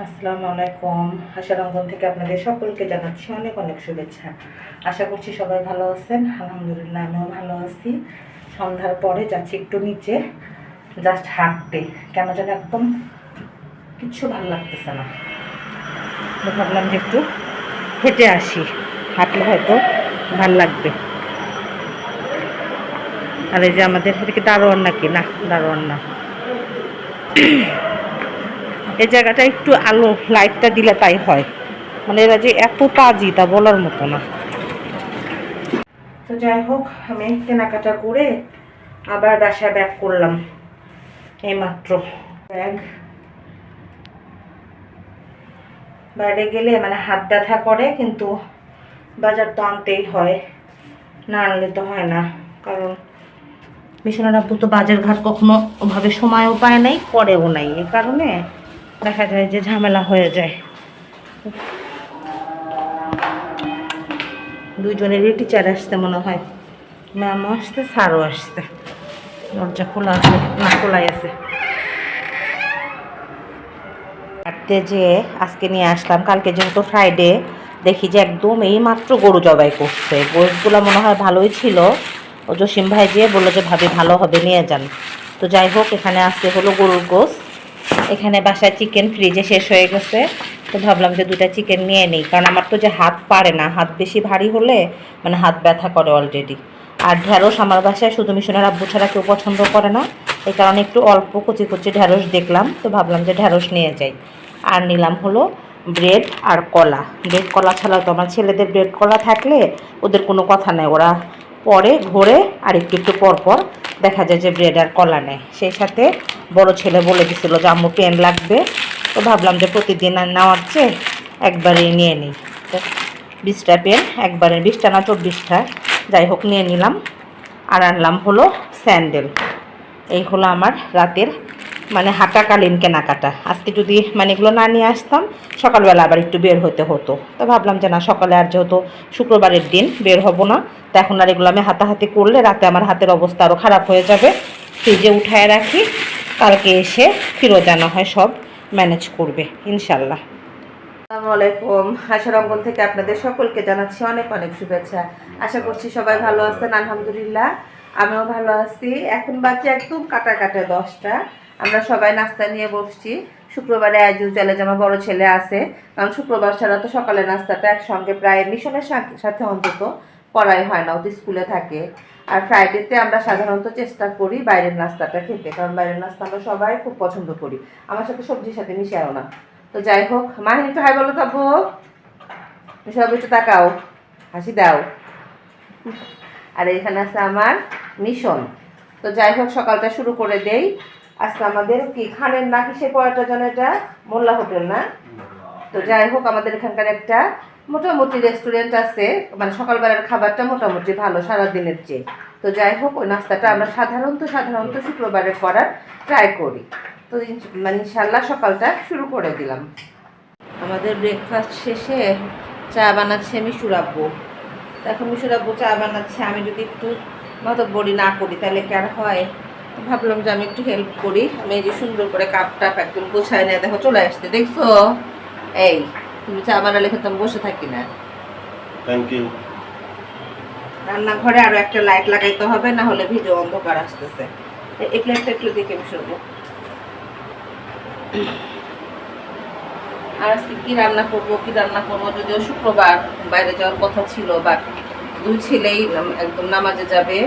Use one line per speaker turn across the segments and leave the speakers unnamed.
আসসালামু আলাইকুম। হাসারঙ্গন থেকে আপনাদের সকলকে জানাচ্ছি অনেক অনেক শুভেচ্ছা। আশা করছি সবাই ভালো আছেন। আলহামদুলিল্লাহ, আমিও ভালো আছি। সন্ধ্যার পরে যাচ্ছি একটু নিচে জাস্ট হাঁটতে। কেন যেন একদম কিচ্ছু ভালো লাগতেছে না। ভাবলাম যে একটু হেঁটে আসি। হাঁটলে হয়তো ভালো লাগবে। আর এই যে আমাদের এদিকে দারোয়ান নাকি? না, দারোয়ান না। এই জায়গাটা একটু আলো লাইটটা দিলে তাই হয়। মানে এরা যে এত তাজি তা বলার মতো না। তো যাই হোক, আমি কেনাকাটা করে আবার বাসায় ব্যাক করলাম। এইমাত্র ব্যাগ বাইরে গেলে মানে হাত ব্যথা করে, কিন্তু বাজার তো আনতেই হয়। না আনলে তো হয় না, কারণ মিশনের আব্বু তো বাজার ঘাট কখনো ওভাবে সময়ও পায় নাই করেও নাই। এই কারণে দেখা যায় যে ঝামেলা হয়ে যায়। দুইজনেরই টিচার আসতে মনে হয়। ম্যামও আসতে স্যারও আসতে দরজা খোলা আছে, না খোলাই আছে। হাঁটতে যে আজকে নিয়ে আসলাম, কালকে যেহেতু ফ্রাইডে দেখি যে একদম এই মাত্র গরু জবাই করছে। গোশগুলো মনে হয় ভালোই ছিল। ও জসিম ভাই যেয়ে বলল যে ভাবি ভালো হবে, নিয়ে যান। তো যাই হোক, এখানে আসতে হলো গরুর গোশ। এখানে বাসায় চিকেন ফ্রিজে শেষ হয়ে গেছে। তো ভাবলাম যে দুটা চিকেন নিয়ে নিই, কারণ আমার তো যে হাত পারে না, হাত বেশি ভারী হলে মানে হাত ব্যথা করে অলরেডি আর ঢ্যাঁড়স আমার বাসায় শুধু মিশনের আব্বু ছাড়া কেউ পছন্দ করে না, এই কারণে একটু অল্প কচি কচি ঢ্যাঁড়স দেখলাম, তো ভাবলাম যে ঢ্যাঁড়স নিয়ে যাই। আর নিলাম হলো ব্রেড আর কলা। ব্রেড কলা ছাড়া তো আমার ছেলেদের ব্রেড কলা থাকলে ওদের কোনো কথা নেই, ওরা পরে ঘোরে আর একটু একটু পর পর দেখা যায় যে ব্রেড আর কলা নেয় সেই সাথে বড় ছেলে বলে দিছিল যে, আম্মু, পেন লাগবে? তো ভাবলাম যে প্রতিদিন আর নেওয়ার চেয়ে একবারে নিয়ে নিই। তো বিশটা পেন, একবারে বিশটা না চব্বিশটা, যাই হোক নিয়ে নিলাম। আর আনলাম হলো স্যান্ডেল। এই হলো আমার রাতের মানে হাঁটাকালীন কেনাকাটা। আজকে যদি মানে এগুলো না নিয়ে আসতাম, সকালবেলা আবার একটু বের হতে হতো। তো ভাবলাম যে না, সকালে আর যেহেতু শুক্রবারের দিন বের হব না, তো এখন আর এগুলো আমি হাতাহাতি করলে রাতে আমার হাতের অবস্থা আরও খারাপ হয়ে যাবে। ফ্রিজে উঠায় রাখি, কালকে এসে ফিরত জানা হয় সব ম্যানেজ করবে, ইনশাল্লাহ। আসসালামু আলাইকুম। আশার অঙ্গন থেকে আপনাদের সকলকে জানাচ্ছি অনেক অনেক শুভেচ্ছা। আশা করছি সবাই ভালো আছেন, আলহামদুলিল্লাহ। আমিও ভালো আছি। এখন বাকি একদম কাটা কাটা দশটা। আমরা সবাই নাস্তা নিয়ে বসছি। শুক্রবারে আজ চলে আমার বড় ছেলে আছে, কারণ শুক্রবার ছাড়া তো সকালে নাস্তাটা একসঙ্গে প্রায় মিশনের সাথে অন্তত করাই হয় না, ও তো স্কুলে থাকে। আর ফ্রাইডেতে আমরা সাধারণত চেষ্টা করি বাইরের নাস্তাটা খেতে, কারণ বাইরের নাস্তা আমরা সবাই খুব পছন্দ করি। আমার সাথে সবজির সাথে মিশাও না। তো যাই হোক, মাহিনী একটু হাই বলো তাবু সব একটু তাকাও। হাসি দাও। আর এখানে আছে আমার মিশন। তো যাই হোক, সকালটা শুরু করে দেই। আজকে আমাদের কি, খানের না কিসের পরোটা যেন এটা মোল্লা হোটেল না? তো যাই হোক, আমাদের এখানকার একটা মোটামুটি রেস্টুরেন্ট আছে। মানে সকালবেলার খাবারটা মোটামুটি ভালো, সারাদিনের চেয়ে। তো যাই হোক, ওই নাস্তাটা আমরা সাধারণত সাধারণত শুক্রবারে করার ট্রাই করি। তো মানে ইনশাল্লাহ সকালটা শুরু করে দিলাম। আমাদের ব্রেকফাস্ট শেষে চা বানাচ্ছে মিশুর আব্বু। এখন মিশুর চা বানাচ্ছে, আমি যদি একটু মতো বড়ি না করি, তাহলে কেন হয়? ভাবলাম যে আমি একটু হেল্প করি। আমি এই যে সুন্দর করে কাপ টাপ একদম গোছায় নিয়ে দেখো চলে আসতে দেখছ? এই তুমি চা বানালে কিন্তু আমি বসে থাকি না।
থ্যাংক ইউ
রান্নাঘরে আরও একটা লাইট লাগাইতে হবে না হলে ভিডিও অন্ধকার আসতেছে। এই প্লেটটা একটু দেখে মিশবো আর আজকে কি রান্না করব কি রান্না করব? যদিও শুক্রবার বাইরে যাওয়ার কথা ছিল বাট দুই ছেলেই একদম নামাজে যাবে।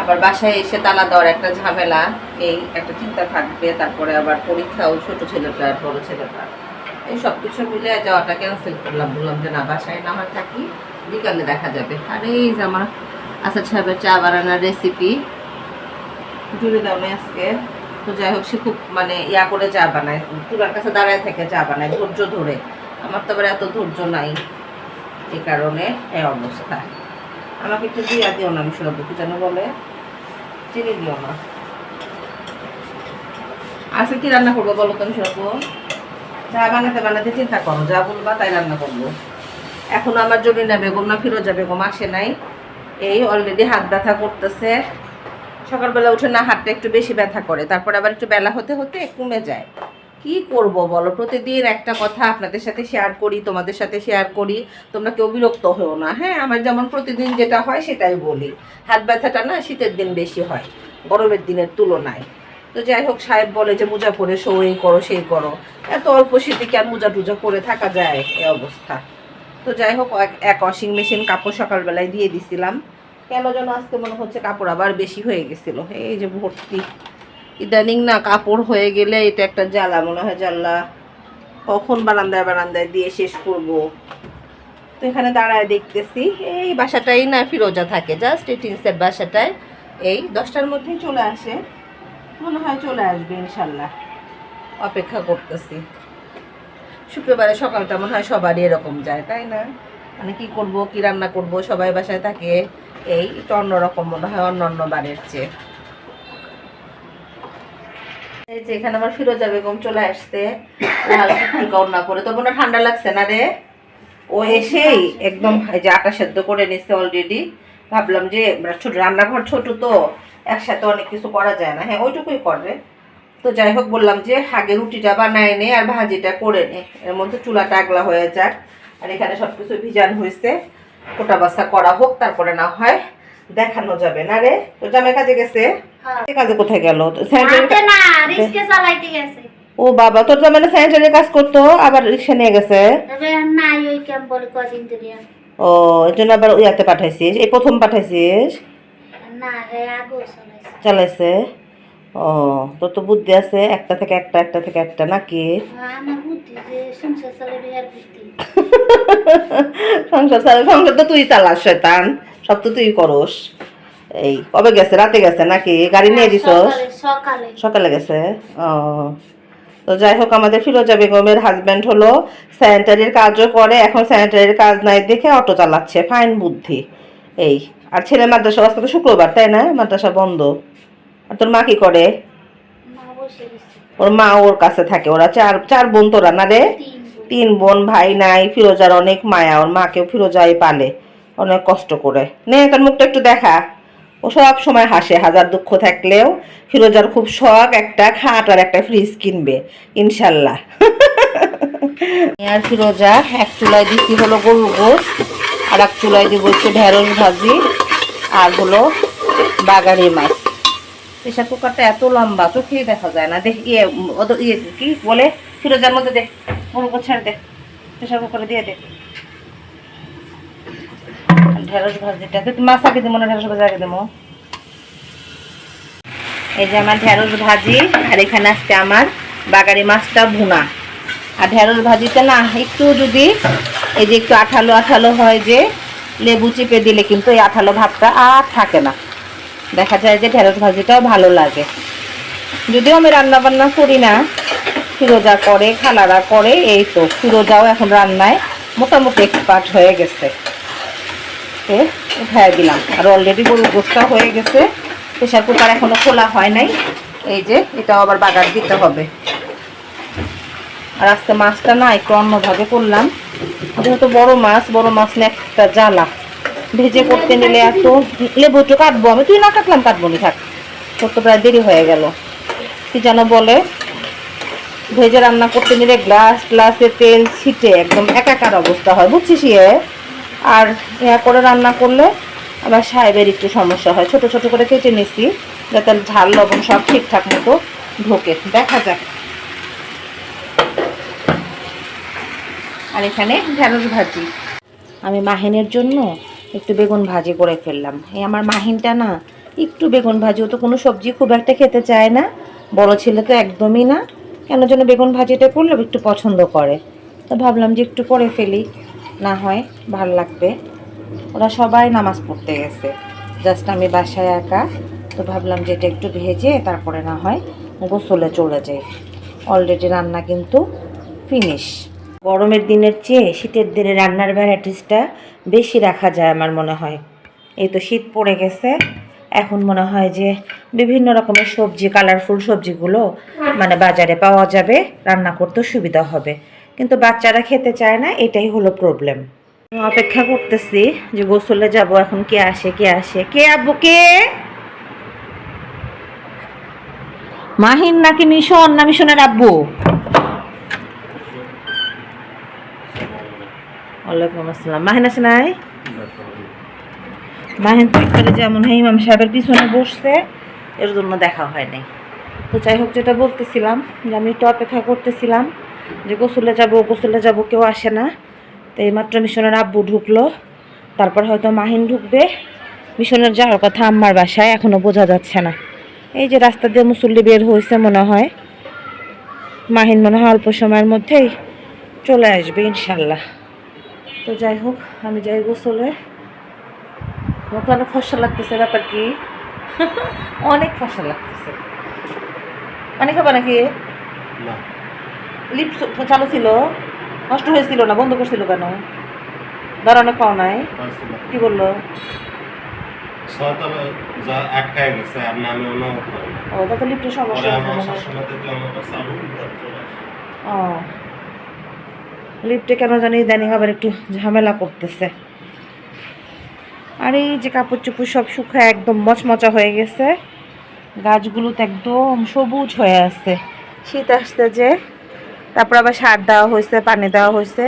আবার বাসায় এসে তালা দেওয়ার একটা ঝামেলা, এই একটা চিন্তা থাকবে, তারপরে আবার পরীক্ষাও ছোট ছেলেটার বড় ছেলেটার এই সব কিছু মিলে যাওয়াটা ক্যান্সেল করলাম, বললাম যে না, বাসায় না থাকি, বিকালে দেখা যাবে। আর এই যে আমার আসাদ সাহেবের চা বানানোর রেসিপি জুড়ে দাও না আজকে। তো যাই হোক, সে খুব মানে ইয়া করে চা বানায়, চুলার কাছে দাঁড়ায় থেকে চা বানায়, ধৈর্য ধরে। আমার তো আবার এত ধৈর্য নাই এই কারণে এই অবস্থা। আমাকে একটু দিয়া দিও না মিশর কি যেন বলে চিনি দিও না। আজকে কি রান্না করব বলো তো মিশর যা বানাতে বানাতে চিন্তা করো, যা বলবা তাই রান্না করব। এখন আমার জন্য না বেগম না ফিরোজা বেগম আসে নাই। এই অলরেডি হাত ব্যথা করতেছে। সকালবেলা উঠে না হাতটা একটু বেশি ব্যথা করে, তারপর আবার একটু বেলা হতে হতে কমে যায়। কি করব বলো? প্রতিদিন একটা কথা আপনাদের সাথে শেয়ার করি, তোমাদের সাথে শেয়ার করি। তোমরা কেউ বিরক্ত হও না হ্যাঁ? আমার যেমন প্রতিদিন যেটা হয় সেটাই বলি। হাত ব্যথাটা না শীতের দিন বেশি হয়, গরমের দিনের তুলনায়। তো যাই হোক, সাহেব বলে যে, মোজা পরে শো, এই করো, সেই করো। এত অল্প শীতে কি আর মোজা টুজা করে থাকা যায় এই অবস্থা? তো যাই হোক, এক- এক ওয়াশিং মেশিন কাপড় সকালবেলায় দিয়ে দিছিলাম। কেন যেন আজকে মনে হচ্ছে কাপড় আবার বেশি হয়ে গেছিল। এই যে ভর্তি ইদানিং না কাপড় হয়ে গেলে এটা একটা জ্বালা, মনে হয় জ্বালা। কখন বারান্দায় বারান্দায় দিয়ে শেষ করব? তো এখানে দাঁড়ায় দেখতেছি, এই বাসাটাই না ফিরোজা থাকে জাস্ট এই টিনসের বাসাটায়। এই দশটার মধ্যেই চলে আসে, মনে হয় চলে আসবে ইনশাল্লাহ। অপেক্ষা করতেছি। শুক্রবারে সকালটা মনে হয় সবারই এরকম যায়, তাই না? মানে কি করব, কি রান্না করব, সবাই বাসায় থাকে। এই একটু অন্যরকম মনে হয় অন্য অন্য বারের চেয়ে। এই যে এখানে আমার ফিরোজা বেগম চলে আসছে। লাল করে তোর মনে ঠান্ডা লাগছে না রে? ও এসেই একদম যে আটা সেদ্ধ করে নিচ্ছে অলরেডি ভাবলাম যে ছোট রান্নাঘর ছোট তো, একসাথে অনেক কিছু করা যায় না। হ্যাঁ ওইটুকুই করে। তো যাই হোক, বললাম যে, আগে রুটিটা বানায় নে আর ভাজিটা করে নে। এর মধ্যে চুলাটা আগলা হয়ে যাক। আর এখানে সব কিছু ভিজান হয়েছে কোটা বাসা করা হোক, তারপরে না হয় দেখানো যাবে। না রে? তো জামে কাজে গেছে? কাজে কোথায় গেল? ও বাবা তোর জামাই স্যানিটারি কাজ করতো আবার রিক্সা নিয়ে গেছে? ও এর জন্য আবার ইয়াতে পাঠাইছিস? এই প্রথম পাঠাইছিস?
চালাইছে।
ও তোর তো বুদ্ধি আছে একটা থেকে একটা একটা থেকে একটা নাকি?
আমার বুদ্ধি যে সংসার
চালা সংসার তো তুই চালাস শয়তান। সব তো তুই করস। এই কবে গেছে? রাতে গেছে নাকি? গাড়ি নিয়ে দিছস?
সকালে সকালে।
গেছে? ও। তো যাই হোক আমাদের ফিরোজা বেগমের হাজব্যান্ড হলো স্যানিটারির কাজও করে এখন স্যানিটারির কাজ নাই দেখে অটো চালাচ্ছে। ফাইন বুদ্ধি। এই আর ছেলে মাদ্রাসা আজকে তো শুক্রবার তাই না? মাদ্রাসা বন্ধ। আর তোর মা কি করে? ওর মা ওর কাছে থাকে। ওরা চার চার বোন তোরা না রে?
তিন বোন।
ভাই নাই ফিরোজার অনেক মায়া। ওর মাকেও ফিরোজাই পালে। অনেক কষ্ট করে। নে তার মুখটা একটু দেখা। ও সব সময় হাসে, হাজার দুঃখ থাকলেও ফিরোজার খুব শখ একটা খাট আর একটা ফ্রিজ কিনবে, ইনশাল্লাহ। আর ফিরোজা এক চুলায় দিচ্ছি হলো গরুর গোস আর এক চুলায় দিব হচ্ছে ঢেঁড়স ভাজি, আর হলো বাগারি মাছ। প্রেশার কুকারটা এত লম্বা, চোখেই দেখা যায় না। দেখ ইয়ে ইয়ে কি বলে? ফিরোজার মধ্যে দে গরু গোস ছেড়ে দে, প্রেশার কুকারে দিয়ে দে। আর ঢেঁড়স ভাজিটা। মাছ আগে দিব না ঢেঁড়স ভাজি আগে দেবো। এই যে আমার ঢেঁড়স ভাজি, আর এখানে আজকে আমার বাগারি মাছটা ভুনা। আর ঢেঁড়স ভাজিতে না, একটু যদি এই যে একটু আঠালো আঠালো হয় যে, লেবু চিপে দিলে কিন্তু এই আঠালো ভাবটা আর থাকে না। দেখা যায় যে ঢেঁড়স ভাজিটাও ভালো লাগে। যদিও আমি রান্না বান্না করি না ফিরোজা করে, খালারা করে, এই তো ফিরোজাও এখন রান্নায় মোটামুটি এক্সপার্ট হয়ে গেছে। উঠায় দিলাম। আর অলরেডি গরুর গোস্তা হয়ে গেছে। প্রেশার কুকার এখনও খোলা হয় নাই। এই যে, এটাও আবার বাগার দিতে হবে। আর আজকে মাছটা না একটু অন্যভাবে করলাম। যেহেতু বড় মাছ বড় মাছ না একটা জ্বালা। ভেজে করতে নিলে এত লেবু একটু কাটবো আমি। তুই না কাটলাম, কাটবো নি, থাক। তোর তো প্রায় দেরি হয়ে গেল। কি যেন বলে, ভেজে রান্না করতে নিলে গ্লাস গ্লাসে তেল ছিটে একদম একাকার অবস্থা হয়। বুঝছিস ইয়ে আর ইয়া করে রান্না করলে আবার সাহেবের একটু সমস্যা হয়। ছোট ছোট করে কেটে নিছি, যাতে ঝাল, লবণ সব ঠিকঠাক মতো ঢোকে। দেখা যাক। আর এখানে ঢেঁড়স ভাজি। আমি মাহিনের জন্য একটু বেগুন ভাজি করে ফেললাম। এই আমার মাহিনটা না, একটু বেগুন ভাজি, ও তো কোনো সবজি খুব একটা খেতে চায় না। বড় ছেলে তো একদমই না। কেন যেন বেগুন ভাজিটা করলে একটু পছন্দ করে। তো ভাবলাম যে একটু করে ফেলি। না হয় ভালো লাগবে। ওরা সবাই নামাজ পড়তে গেছে। জাস্ট আমি বাসায় একা, তো ভাবলাম যে এটা একটু ভেজে তারপরে না হয় গোসলে চলে যাই। অলরেডি রান্না কিন্তু ফিনিশ গরমের দিনের চেয়ে শীতের দিনে রান্নার ভ্যারাইটিসটা বেশি রাখা যায় আমার মনে হয়। এই তো শীত পড়ে গেছে। এখন মনে হয় যে বিভিন্ন রকমের সবজি কালারফুল সবজিগুলো মানে বাজারে পাওয়া যাবে, রান্না করতেও সুবিধা হবে। কিন্তু বাচ্চারা খেতে চায় না, এটাই হলো প্রবলেম অপেক্ষা করতেছি যে গোসলে যাব এখন, কে আসে কে আসে, কে আব্বু, কে? মাহিন নাকি মিশন না মিশনের আব্বু? ওয়ালাইকুম আসসালাম। মাহিন আছে নাই? মাহিন যেমন হয় ইমাম সাহেবের পিছনে বসছে, এর জন্য দেখা হয় নাই। তো যাই হোক, যেটা বলতেছিলাম, যে আমি একটু অপেক্ষা করতেছিলাম যে গোসলে যাব গোসলে যাব, কেউ আসে না। তো এইমাত্র মিশনের আব্বু ঢুকলো। তারপর হয়তো মাহিন ঢুকবে। মিশনের যাওয়ার কথা আম্মার বাসায়, এখনও বোঝা যাচ্ছে না। এই যে রাস্তা দিয়ে মুসল্লি বের হয়েছে মনে হয়। মাহিন মনে হয় অল্প সময়ের মধ্যেই চলে আসবে ইনশাল্লাহ তো যাই হোক, আমি যাই গোসলে। আমাকে অনেক ফসল লাগতেছে, ব্যাপার কি? অনেক ফসল লাগতেছে। অনেক খাবা নাকি? লিফট চালু ছিল নষ্ট হয়েছিল না বন্ধ করছিল কেন? দাঁড়ানো পাও নাই। কি বলল? ও তাতে লিফটের সমস্যা। ও লিফটে কেন জানি ইদানিং আবার একটু ঝামেলা করতেছে। আর এই যে কাপড় চোপড় সব শুকায় একদম মচমচা হয়ে গেছে। গাছগুলোতে একদম সবুজ হয়ে আছে। শীত আসতে যে তারপর আবার সার দেওয়া হয়েছে, পানি দেওয়া হয়েছে।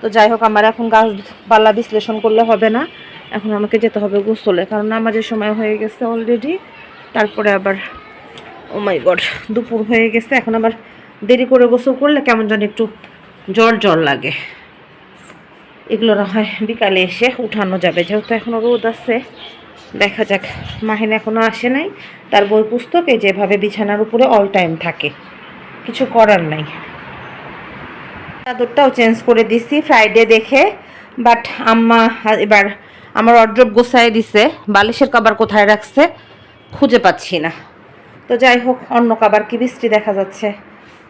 তো যাই হোক, আমার এখন গাছপালা বিশ্লেষণ করলে হবে না। এখন আমাকে যেতে হবে গোসলে, কারণ নামাজের সময় হয়ে গেছে অলরেডি তারপরে আবার ও মাই গড দুপুর হয়ে গেছে। এখন আবার দেরি করে গোসল করলে কেমন যেন একটু জ্বর জ্বর লাগে। এগুলো না হয় বিকালে এসে উঠানো যাবে, যেহেতু এখনও রোদ আছে। দেখা যাক, মাহিন এখনও আসে নাই। তার বই পুস্তকে যেভাবে বিছানার উপরে অল টাইম থাকে। কিছু করার নাই। চাদরটাও চেঞ্জ করে দিছি ফ্রাইডে দেখে। বাট আম্মা এবার আমার অড্রপ গোছায় দিছে, বালিশের কাবার কোথায় রাখছে খুঁজে পাচ্ছি না। তো যাই হোক, অন্য কাবার কি বৃষ্টি দেখা যাচ্ছে,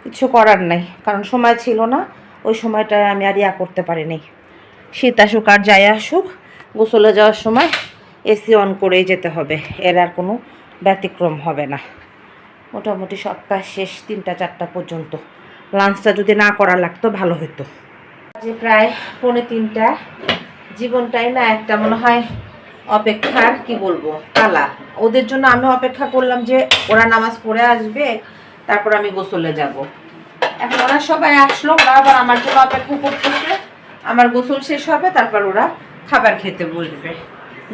কিছু করার নাই, কারণ সময় ছিল না, ওই সময়টায় আমি আর ইয়া করতে পারিনি। শীত আসুক আর যাই আসুক, গোসলে যাওয়ার সময় এসি অন করেই যেতে হবে, এর আর কোনো ব্যতিক্রম হবে না। মোটামুটি কাজ শেষ, তিনটা, চারটা পর্যন্ত। লাঞ্চটা যদি না করা লাগতো, ভালো হতো যে প্রায় পৌনে তিনটা। জীবনটাই না একটা মনে হয় অপেক্ষার, কি বলব কালা ওদের জন্য আমি অপেক্ষা করলাম যে ওরা নামাজ পড়ে আসবে, তারপর আমি গোসলে যাব। এখন ওরা সবাই আসলো, ওরা আবার আমার জন্য অপেক্ষা করতেছে। আমার গোসল শেষ হবে, তারপর ওরা খাবার খেতে বসবে।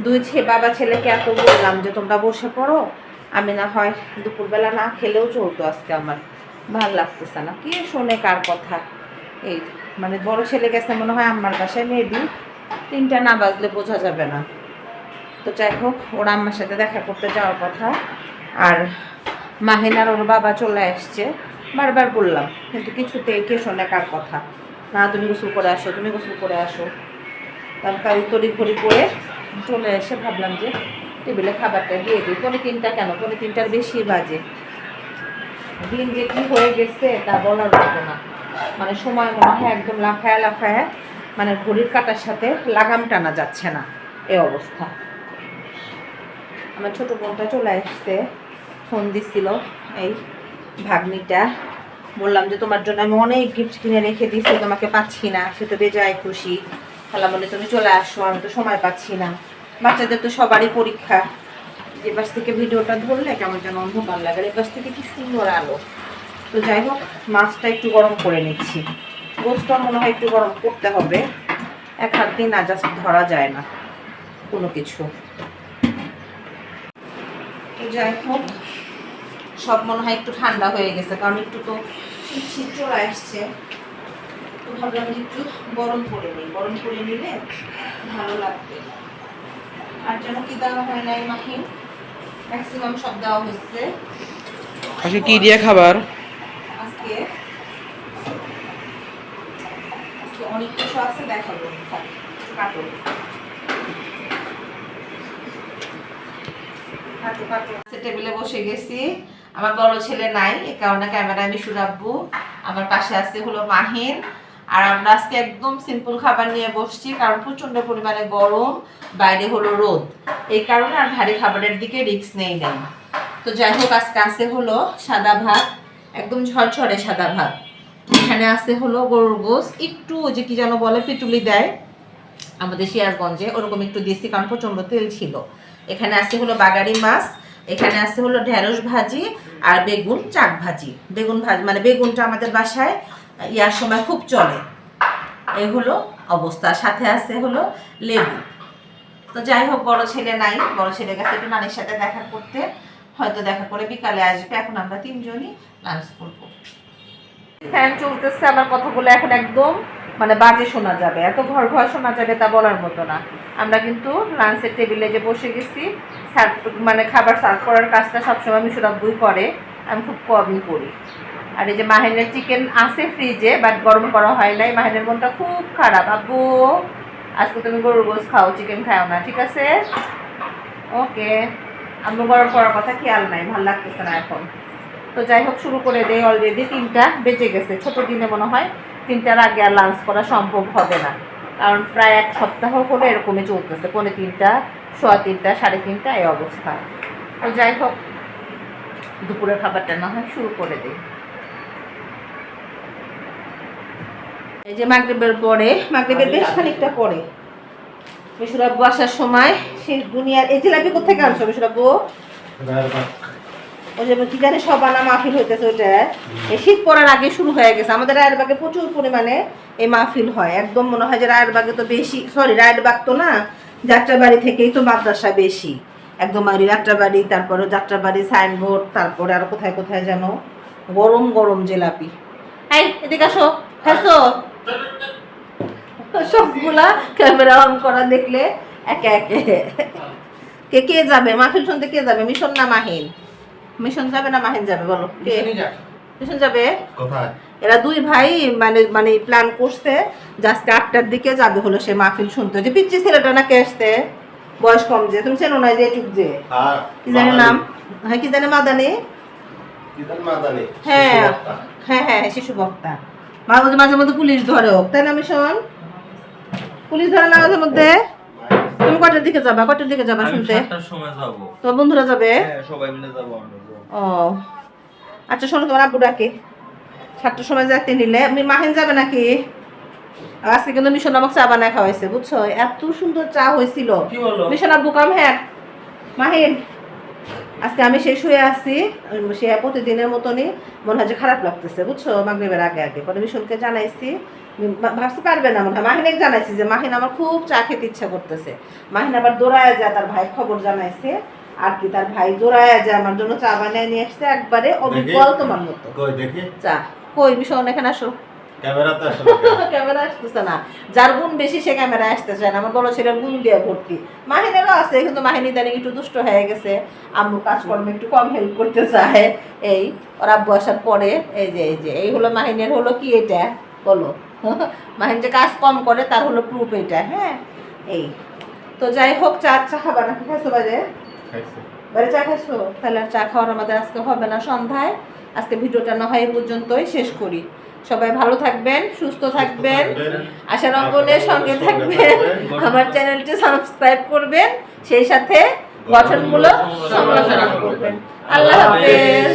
দুই ছে, বাবা ছেলেকে এত বললাম যে, তোমরা বসে পড়ো। আমি না হয় দুপুরবেলা না খেলেও চলতো আজকে আমার। ভালো লাগতেছে না। কে শোনে কার কথা? এই মানে বড় ছেলে গেছে মনে হয় আমার বাসায় মেবি তিনটা না বাজলে বোঝা যাবে না। তো যাই হোক, ওরা আমার সাথে দেখা করতে যাওয়ার কথা। আর মাহিন আর ওর বাবা চলে আসছে। বারবার বললাম, কিন্তু কিছুতে কে শোনে কার কথা? না, তুমি গোসল করে আসো, তুমি গোসল করে আসো। তার কারি তরি ঘড়ি করে চলে এসে ভাবলাম যে টেবিলে খাবারটা দিয়ে দিই। পনে তিনটা কেন? পনে তিনটার বেশি বাজে। দিন যে কি হয়ে গেছে তা বলার মতো না। মানে সময় মনে হয় একদম লাফায় লাফায় মানে ঘড়ির কাটার সাথে লাগাম টানা যাচ্ছে না এ অবস্থা। আমার ছোট বোনটা চলে আসছে, ফোন দিছিল এই ভাগ্নিটা। বললাম যে তোমার জন্য আমি অনেক গিফট কিনে রেখে দিয়েছি, তোমাকে পাচ্ছি না, সে তো বেজায় খুশি। খালা বলে, তুমি চলে আসো, আমি তো সময় পাচ্ছি না। বাচ্চাদের তো সবারই পরীক্ষা। যে পাশ থেকে ভিডিওটা ধরলে কেমন যেন অন্ধকার লাগে আর পাশ থেকে কি সুন্দর আলো। তো যাই হোক, মাছটা একটু গরম করে নিচ্ছি। গোসটা মনে হয় একটু গরম করতে হবে। এক হাত দিয়ে না ধরা যায় না কোনো কিছু। তো যাই হোক, সব মনে হয় একটু ঠান্ডা হয়ে গেছে, কারণ একটু তো শীত চলে আসছে। তো ভাবলাম যে একটু গরম করে নিই। গরম করে নিলে ভালো লাগবে। আর যেন কি দেওয়া হয় নাই মাহিন ম্যাক্সিমাম সব দেওয়া হচ্ছে।
আজকে কি দিয়ে খাবার?
আজকে অনেক কিছু আছে দেখাবো কাটো। কাটো কাটো। টেবিলে বসে গেছি। আমার বড় ছেলে নাই এ কারণে ক্যামেরা আমি সুরাব্বু। আমার পাশে আছে হলো মাহিন। আর আমরা আজকে একদম সিম্পল খাবার নিয়ে বসছি, কারণ প্রচণ্ড পরিমাণে গরম, বাইরে হলো রোদ। এই কারণে আর ভারী খাবারের দিকে রিস্ক নেই নাই। তো যাই হোক, আজকে আছে হলো সাদা ভাত, একদম ঝরঝরে সাদা ভাত। এখানে আছে হলো গরুর গোস একটু যে কি যেন বলে পিটুলি দেয়। আমাদের সিরাজগঞ্জে ওরকম একটু দিয়েছি, কারণ প্রচণ্ড তেল ছিল। এখানে আছে হলো বাগারি মাছ, এখানে আছে হলো ঢেঁড়স ভাজি আর বেগুন চাক ভাজি। বেগুন ভাজি মানে বেগুনটা আমাদের বাসায় ইয়ার সময় খুব চলে। এই হলো অবস্থা। সাথে আছে হলো লেবু। তো যাই হোক, বড় ছেলে নাই। বড় ছেলে গেছে একটু নানির সাথে দেখা করতে। হয়তো দেখা করে বিকালে আসবে। এখন আমরা তিনজনই লাঞ্চ করব। ফ্যান চলতেছে আমার কথাগুলো এখন একদম মানে বাজে শোনা যাবে। এত ঘর ঘর শোনা যাবে তা বলার মতো না। আমরা কিন্তু লাঞ্চের টেবিলে যে বসে গেছি সার্ভ মানে খাবার সার্ভ করার কাজটা সবসময় আমি মিশুরাব্বুই করে। আমি খুব কমই করি। আর এই যে মাহিনের চিকেন আছে ফ্রিজে বাট গরম করা হয় নাই। মাহিনের মনটা খুব খারাপ। আব্বু, আজকে তুমি গরুর গোস খাও চিকেন খাও না, ঠিক আছে? ওকে। আম্মু গরম করার কথা খেয়াল নাই, ভালো লাগতেছে না এখন। তো যাই হোক, শুরু করে দেয় অলরেডি তিনটা। বেজে গেছে, ছোট দিনে মনে হয় তিনটার আগে আর লাঞ্চ করা সম্ভব হবে না। কারণ প্রায় এক সপ্তাহ হলো এরকমই চলতেছে, পৌনে তিনটা, সোয়া তিনটা, সাড়ে তিনটা, এই অবস্থা। তো যাই হোক, দুপুরের খাবারটা না হয় শুরু করে দিই। এই যে মাগরিবের পরে মাগরিবের বেশ খানিকটা পরে। মিশুরাব্বু আসার সময় সে দুনিয়ার এই জিলাপি কোথেকে আনছো মিশুরাব্বু? ওই যে কি জানি সবানা মাহফিল হইতেছে ওইটা। এই শীত পড়ার আগে শুরু হয়ে গেছে। আমাদের রায়েরবাগে প্রচুর পরিমাণে এই মাহফিল হয়। একদম মনে হয় যে রায়েরবাগে তো বেশি সরি রায়েরবাগ তো না যাত্রাবাড়ি থেকেই তো মাদ্রাসা বেশি। একদম আর যাত্রাবাড়ি তারপরে যাত্রাবাড়ি সাইনবোর্ড তারপরে আর কোথায় কোথায় যেন গরম গরম জেলাপি। এই এদিকে আসো খাসো সবগুলা ক্যামেরা অন করা দেখলে একে একে। কে কে যাবে? মাহফিল শুনতে কে যাবে? মিশন না মাহিন মিশন যাবে না মাহিন যাবে বলো? কে? মিশন যাবে? এরা দুই ভাই মানে মানে প্ল্যান করছে আজকে আটটার দিকে যাবে হলো সে মাহফিল শুনতে। যে পিচ্ছি ছেলেটা না কে আসতে বয়স কম যে। তুমি চেনো না যে এটুক যে? কি জানি নাম? হ্যাঁ কি জানি মাদানি? হ্যাঁ। হ্যাঁ হ্যাঁ শিশু বক্তা। মাঝে মাঝে মধ্যে পুলিশ ধরে হোক তাই না মিশন? পুলিশ ধরে না মাঝে মধ্যে? তুমি কটার দিকে যাবা? কটার দিকে যাবা শুনতে? তোমার বন্ধুরা যাবে?
হ্যাঁ সবাই মিলে যাব
ও। আচ্ছা শোনো তোমার আব্বু ডাকে। সাতটার সময় যাতে নিলে। আমি মাহিন যাবে নাকি? আজকে কিন্তু মিশন আমাকে চা বানায় খাওয়াইছে বুঝছ? এত সুন্দর চা হয়েছিল। মিশন আব্বু কাম হ্যাঁ। মাহিন। আজকে আমি শেষ হয়ে আছি। সে প্রতিদিনের মতনই মনে হয় যে খারাপ লাগতেছে বুঝছ? মাগরিবের আগে আগে। পরে মিশনকে জানাইছি। ভাবতে পারবে না মনে হয়। মাহিনের জানাইছি যে মাহিন আমার খুব চা খেতে ইচ্ছা করতেছে। মাহিন আবার দৌড়ায় যায় তার ভাই খবর জানাইছে। আর কি তার ভাই দৌড়ায় যায় আমার জন্য চা বানিয়ে নিয়ে আসছে একবারে অবিকল তোমার মতো। চা। কই মিশন এখানে আসো।
ক্যামেরাতে আসলে
ক্যামেরা আসতেছে না। যার গুণ বেশি সে ক্যামেরা আসতে না। আমার বড় ছেলের গুণ দিয়ে ভর্তি। মাহিনেরও আছে কিন্তু মাহিনী ইদানিং একটু দুষ্ট হয়ে গেছে। আম্মু কাজকর্মে একটু কম হেল্প করতে চায়। এই ওর আব্বু আসার পরে এই যে এই যে এই হলো মাহিনের হলো কি এটা? বলো। মাহিন যে কাজ কম করে তার হলো প্রুফ এটা হ্যাঁ? এই তো যাই হোক চা চা খাবার নাকি? খাইছো বাজে বাড়ি চা খাইছো? তাহলে চা খাওয়ার আমাদের আজকে হবে না সন্ধ্যায়। আজকে ভিডিওটা না হয় এই পর্যন্তই শেষ করি। সবাই ভালো থাকবেন সুস্থ থাকবেন। আশা রঙ্গনের সঙ্গে থাকবেন। আমার চ্যানেলটি সাবস্ক্রাইব করবেন সেই সাথে গঠনমূলক সমালোচনা করবেন। আল্লাহ হাফেজ।